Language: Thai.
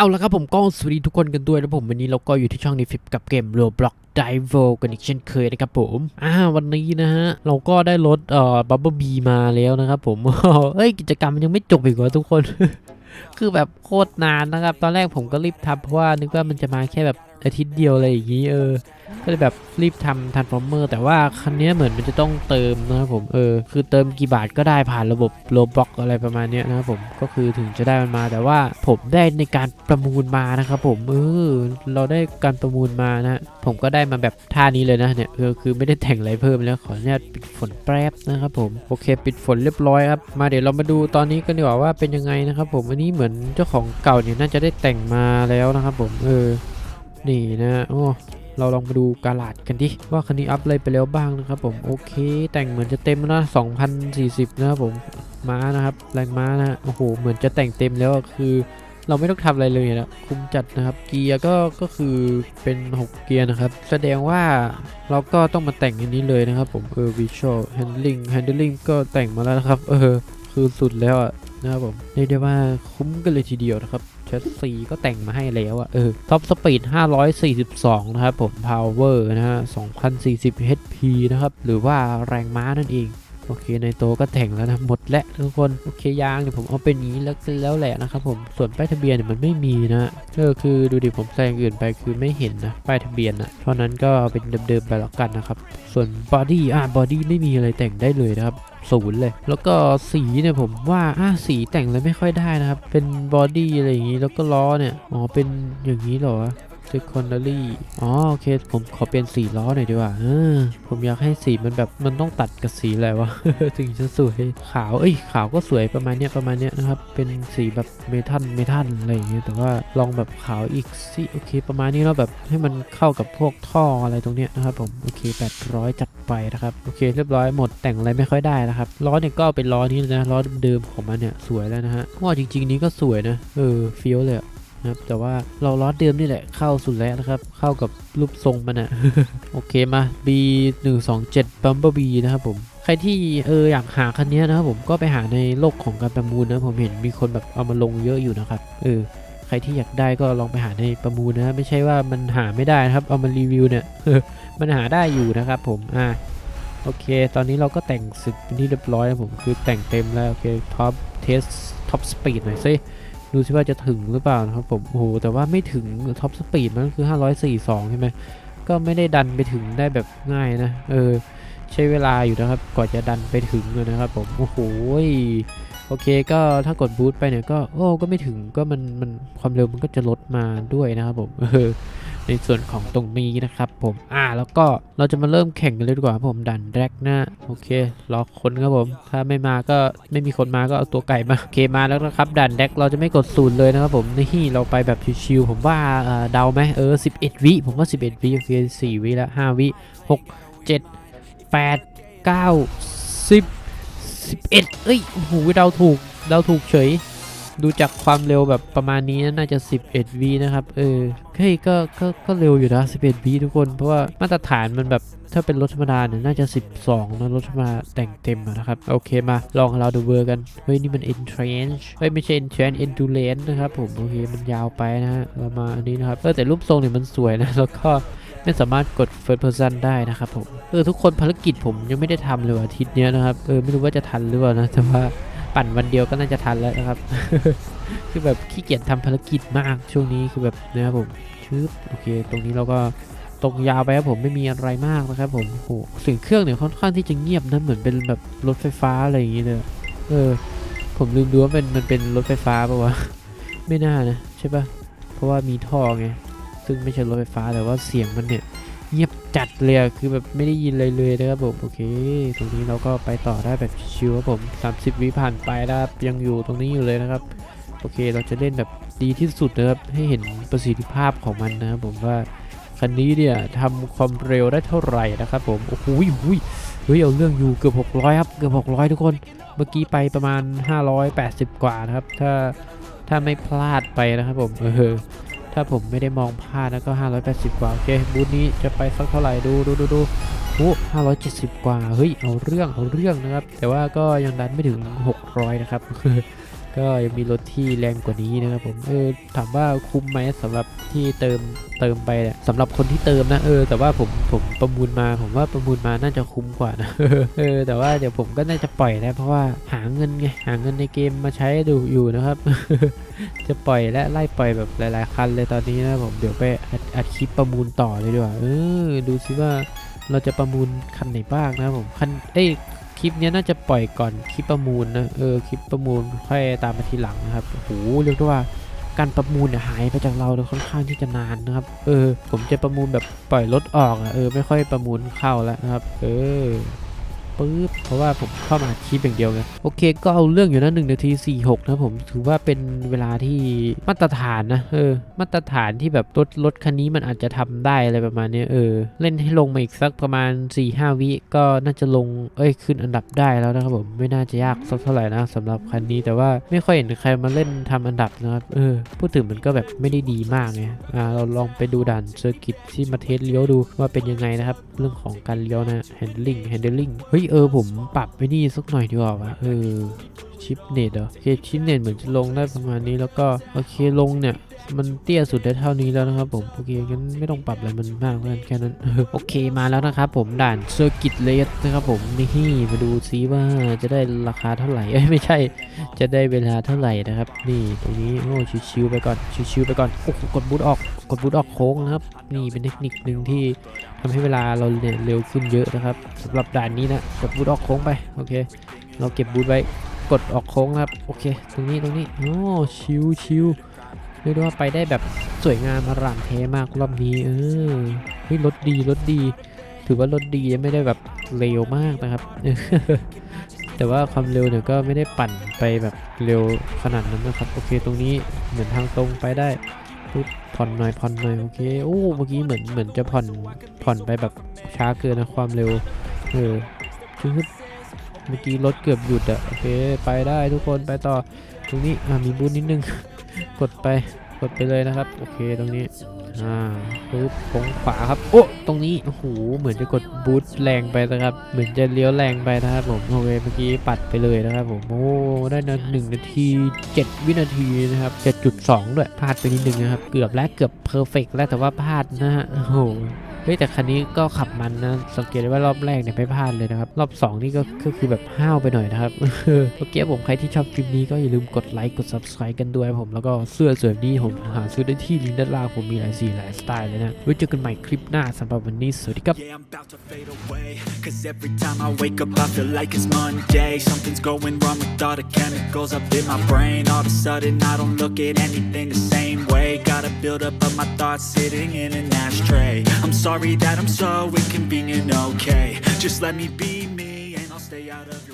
เอาละครับผมก็สวัสดีทุกคนกันด้วยนะผมวันนี้เราก็อยู่ที่ช่องนี้ฟิปกับเกม Roblox Dive กันอีกเช่นเคยนะครับผม อ่าวันนี้นะฮะ เราก็ได้รถเอ่อบับเบิลบีมาแล้วนะครับผมเฮ้ยกิจกรรมมันยังไม่จบอีกเหรอทุกคน คือแบบโคตรนานนะครับ ตอนแรกผมก็รีบทำเพราะว่านึกว่ามันจะมาแค่แบบ อาทิตย์เดียวอะไรอย่างนี้เออ ก็เลยแบบรีบทำทันฟอร์เมอร์แต่ว่าคันนี้เหมือนมันจะต้องเติมนะครับผมเออคือเติมกี่บาทก็ได้ผ่านระบบโลบ็อกอะไรประมาณนี้นะครับผมก็คือถึงจะได้มันมา แต่ว่าผมได้ในการประมูลมานะครับผมเออเราได้การประมูลมานะฮะผมก็ได้มาแบบท่านี้เลยนะเนี่ยคือคือไม่ได้แต่งอะไรเพิ่มแล้วขออนุญาตปิดฝนแป๊บนะครับผมโอเค ปิดฝนเรียบร้อยครับมาเดี๋ยวเรามาดูตอนนี้กันดีกว่าว่าเป็นยังไงนะครับผมอันนี้เหมือนเจ้าของเก่าเนี่ยน่าจะได้แต่งมาแล้วนะครับผมเออ นี่นะโอ้เราลองมาดูกาลาดกันดิว่าคันนี้อัพอะไรไปแล้วบ้างนะครับผมโอเค แต่งเหมือนจะเต็มแล้วนะ2,040 นะครับผมม้านะครับแรงม้านะโอ้โหเหมือนจะแต่งเต็มแล้วคือ เราไม่ต้องทำอะไรเลยนะคุ้มจัดนะครับ เกียร์ก็ก็คือเป็น 6 เกียร์นะครับ แสดงว่าเราก็ต้องมาแต่งอันนี้เลยนะครับผมเออ visual handling handling ก็แต่งมาแล้วนะครับเออคือสุดแล้วอะนะครับผมเรียกได้ว่าคุ้มกันเลยทีเดียวนะครับ ชสซีก็แต่งมาให้แล้วอะเออท็อปสปีด 542 นะครับผม พาวเวอร์นะฮะ 2,040 HP นะครับ หรือว่าแรงม้านั่นเอง โอเคในโตก็แต่งแล้วนะหมดแล้วทุกคนโอเคยางเนี่ยผมเอาเป็นนี้แล้วแล้วแหละนะครับผมส่วนป้ายทะเบียนเนี่ยมันไม่มีนะเออคือดูดิผมแซงอื่นไปคือไม่เห็นนะป้ายทะเบียนนะเพราะนั้นก็เอาเป็นเดิมๆไปแล้วกันนะครับส่วนบอดี้อ่าบอดี้ไม่มีอะไรแต่งได้เลยนะครับศูนย์เลย แล้วก็สีเนี่ยผมว่าอะสีแต่งเลยไม่ค่อยได้นะครับ เป็นบอดี้อะไรอย่างนี้แล้วก็ล้อเนี่ยอ๋อเป็นอย่างนี้เหรอ secondary อ๋อโอเค ผมขอเปลี่ยนสีล้อหน่อยดีกว่าออผมอยากให้สีมันแบบมันต้องตัดกับสีอะไรวะ ถึงจะสวย ขาว เอ้ย ขาวก็สวยประมาณเนี้ยประมาณเนี้ยนะครับ เป็นสีแบบเมทัลเมทัลอะไรอย่างเงี้ย แต่ว่าลองแบบขาวอีกสิโอเคประมาณนี้แล้วแบบให้มันเข้ากับพวกท่ออะไรตรงเนี้ยนะครับผม โอเค800จัดไปนะครับ โอเคเรียบร้อยหมดแต่งอะไรไม่ค่อยได้นะครับ ล้อเนี่ยก็เป็นล้อนี้นะ ล้อเดิมของมันเนี่ยสวยแล้วนะฮะว่าจริง ๆ นี้ก็สวยนะ เออเฟี้ยวเลยอะ นะครับแต่ว่าเราล้อเดิมนี่แหละเข้าสุดแล้วนะครับ เข้ากับรูปทรงมันอะโอเคมา B 1 2 7 b u m b l e b e นะครับผมใครที่เอออยากหาคันนี้นะครับผมก็ไปหาในโลกของการประมูลนะผมเห็นมีคนแบบเอามาลงเยอะอยู่นะครับเออใครที่อยากได้ก็ลองไปหาในประมูลนะไม่ใช่ว่ามันหาไม่ได้นะครับ เอามารีวิวเนี่ยมันหาได้อยู่นะครับผมอ่าโอเค ตอนนี้เราก็แต่งเสร็จเป็นที่เรียบร้อยนะผมคือแต่งเต็มแล้วโอเคท็อปเทสท็อปสปีดหน่อยซิ ดูสิว่าจะถึงหรือเปล่านะครับผมโอ้โหแต่ว่าไม่ถึงท็อปสปีดมันคือ 542 ใช่ไหมก็ไม่ได้ดันไปถึงได้แบบง่ายนะเออใช้เวลาอยู่นะครับกว่าจะดันไปถึงเลยนะครับผมโอ้โหโอเคก็ถ้ากดบูตไปเนี่ยก็โอ้ก็ไม่ถึงก็มันมันความเร็วมันก็จะลดมาด้วยนะครับผมเออ ในส่วนของตรงนี้นะครับผมอ่าแล้วก็เราจะมาเริ่มแข่งกันเลยดีกว่าครับผมดันแรกหน้าโอเครอคนครับผมถ้าไม่มาก็ไม่มีคนมาก็เอาตัวไก่มาโอเคมาแล้วนะครับดันแรกเราจะไม่กดศูนย์เลยนะครับผมนี่เราไปแบบชิวๆผมว่าเอ่อเดาไหมเออ 11 วิผมว่า 11 วิโอเค4วิแล้ว5วิ6 7 8 9 10 11เอ้ยโอ้โหเดาถูกเดาถูกเฉย ดูจากความเร็วแบบประมาณนี้น่าจะ 11วินะครับ เออเฮ้ยก็ก็ก็เร็วอยู่นะ 11วิทุกคน เพราะว่ามาตรฐานมันแบบถ้าเป็นรถธรรมดาเนี่ยน่าจะ 12นะรถธรรมดาแต่งเต็มนะครับ โอเคมาลองเราดูเวอร์กัน เฮ้ย นี่มัน entrance เฮ้ย ไม่ใช่ entrance endurance นะครับผม โอเค มันยาวไปนะฮะเรามาอันนี้นะครับเออแต่รูปทรงเนี่ยมันสวยนะ แล้วก็ไม่สามารถกด first person ได้นะครับผม เออ ทุกคนภารกิจผมยังไม่ได้ทำเลยว่ะอาทิตย์เนี้ยนะครับ เออ ไม่รู้ว่าจะทันหรือเปล่านะแต่ว่า ปั่นวันเดียวก็น่าจะทันแล้วนะครับ คือแบบขี้เกียจทำภารกิจมากช่วงนี้คือแบบนะครับผมชึบโอเค ตรงนี้เราก็ตรงยาวไปครับผมไม่มีอะไรมากนะครับผมโอ้โหเสียงเครื่องเนี่ยค่อนข้างที่จะเงียบนะเหมือนเป็นแบบรถไฟฟ้าอะไรอย่างงี้เลยเออ ผมลืมดูว่าเป็นมันเป็นรถไฟฟ้าปะวะไม่น่านะใช่ปะเพราะว่ามีท่อไงซึ่งไม่ใช่รถไฟฟ้าแต่ว่าเสียงมันเนี่ย เงียบจัดเลยอะคือแบบไม่ได้ยินเลยเลยนะครับผมโอเค ตรงนี้เราก็ไปต่อได้แบบชิวครับผม 30 วิผ่านไปนะครับยังอยู่ตรงนี้อยู่เลยนะครับ โอเคเราจะเล่นแบบดีที่สุดนะครับให้เห็นประสิทธิภาพของมันนะครับผมว่าคันนี้เนี่ยทำความเร็วได้เท่าไหร่นะครับผมโอ้โหหุยเฮ้ยเอาเรื่องอยู่เกือบ 600 ครับเกือบ 600 ทุกคน เมื่อกี้ไปประมาณ 580 กว่านะครับ ถ้าถ้าไม่พลาดไปนะครับผมเออ ถ้าผมไม่ได้มองพลาดนะก็ 580 กว่า โอเค บูธนี้จะไปสักเท่าไหร่ดูดูดูดูโอ้570 กว่า เฮ้ย เอาเรื่อง เอาเรื่องนะครับ แต่ว่าก็ยังดันไม่ถึง 600 นะครับ ก็ยังมีรถที่แรงกว่านี้นะครับผมเออถามว่าคุ้มไหมสำหรับที่เติมเติมไปเนี่ยสำหรับคนที่เติมนะเออแต่ว่าผมผมประมูลมาผมว่าประมูลมาน่าจะคุ้มกว่านะเออแต่ว่าเดี๋ยวผมก็น่าจะปล่อยแล้วเพราะว่าหาเงินไงหาเงินในเกมมาใช้ดูอยู่นะครับ จะปล่อยและไล่ปล่อยแบบหลาย ๆ คันเลยตอนนี้นะผมเดี๋ยวไปอัดอัดคลิปประมูลต่อเลยดีกว่าเออดูซิว่าเราจะประมูลคันไหนบ้างนะผมคันเอ้ คลิปนี้น่าจะปล่อยก่อนคลิปประมูลนะเออคลิปประมูลค่อยตามมาทีหลังนะครับโอ้โหเรียกได้ว่าการประมูลเนี่ยหายไปจากเราเนี่ยค่อนข้างที่จะนานนะครับ เออ ผมจะประมูลแบบปล่อยรถออกอะเออไม่ค่อยประมูลเข้าแล้วนะครับ เออ ปึ๊บเพราะว่าผมเข้ามาคลิปอย่างเดียวไงโอเค ก็เอาเรื่องอยู่นะหนึ่งนาทีสี่หกนะผมถือว่าเป็นเวลาที่มาตรฐานนะเออมาตรฐานที่แบบรถรถคันนี้มันอาจจะทำได้อะไรประมาณเนี้ยเออเล่นให้ลงมาอีกสักประมาณ4ี่ห้าวิก็น่าจะลงเอ้ยขึ้นอันดับได้แล้วนะครับผมไม่น่าจะยากสักเท่าไหร่นะสำหรับคันนี้แต่ว่าไม่ค่อยเห็นใครมาเล่นทำอันดับนะครับเออพูดถึงมันก็แบบไม่ได้ดีมากไงอ่าเราลองไปดูด่านเซอร์กิตที่มาเทสเลี้ยวดูว่าเป็นยังไงนะครับ เรื่องของการเลี้ยวนะ handling handling เฮ้ยเออผมปรับไปนี่สักหน่อยดีกว่าวะเออชิปเน็ตเหรอโอเคชิปเน็ตเหมือนจะลงได้ประมาณนี้แล้วก็โอเคลงเนี่ยมันเตี้ยสุดได้เท่านี้แล้วนะครับผมโอเคงั้นไม่ต้องปรับอะไรมันมากแล้วกันแค่นั้นโอเคมาแล้วนะครับผมด่านเซอร์กิตเลสนะครับผมนี่มาดูซิว่าจะได้ราคาเท่าไหร่เอ้ยไม่ใช่ จะได้เวลาเท่าไหร่นะครับ นี่ตรงนี้โอ้ชิวๆไปก่อนชิวๆไปก่อนโอ้กดบูทออก กดบูทออกโค้งนะครับ นี่เป็นเทคนิคหนึ่งที่ทำให้เวลาเราเนี่ยเร็วขึ้นเยอะนะครับสำหรับด่านนี้นะกดบูทออกโค้งไปโอเค เราเก็บบูทไว้กดออกโค้งนะครับโอเค ตรงนี้ตรงนี้โอ้ชิวชิวเรียกได้ว่าไปได้แบบสวยงามอร่ามเทมากรอบนี้เออเฮ้ยรถดีรถดี ถือว่ารถดีไม่ได้แบบเร็วมากนะครับ แต่ว่าความเร็วเนี่ยก็ไม่ได้ปั่นไปแบบเร็วขนาดนั้นนะครับ โอเคตรงนี้เหมือนทางตรงไปได้ ปุ๊บผ่อนหน่อยผ่อนหน่อยโอเคโอ้เมื่อกี้เหมือนเหมือนจะผ่อนผ่อนไปแบบช้าเกินนะความเร็วเออคือเมื่อกี้รถเกือบหยุดอะโอเคไปได้ทุกคนไปต่อตรงนี้อ่ามีบูธนิดนึง กดไป กดไปเลยนะครับ โอเคตรงนี้ อ่าปึ๊บโค้งขวาครับ โอ้ ตรงนี้ โอ้โห เหมือนจะกดบูทแรงไปนะครับ เหมือนจะเลี้ยวแรงไปนะครับผม โอเค เมื่อกี้ปัดไปเลยนะครับผม โอ้ ได้นะหนึ่งนาทีเจ็ดวินาทีนะครับเจ็ดจุดสองด้วย พลาดไปนิดนึงนะครับ เกือบแล้ว เกือบเพอร์เฟกแล้วแต่ว่าพลาดนะฮะ โอ้โห เฮ้ยแต่คันนี้ก็ขับมันนะสังเกตได้ว่ารอบแรกเนี่ยไม่พลาดเลยนะครับ รอบ 2 นี่ก็คือแบบห้าวไปหน่อยนะครับโอเคผมใครที่ชอบคลิปนี้ก็อย่าลืมกดไลค์กด subscribe กันด้วยผมแล้วก็เสื้อสวยนี้ผมหาซื้อได้ที่ลิงด้านล่างผมมีหลายสีหลายสไตล์เลยนะไว้เจอกันใหม่คลิปหน้าสำหรับวันนี้สวัสดีครับ yeah, I'm that I'm so inconvenient, okay? Just let me be me, and I'll stay out of your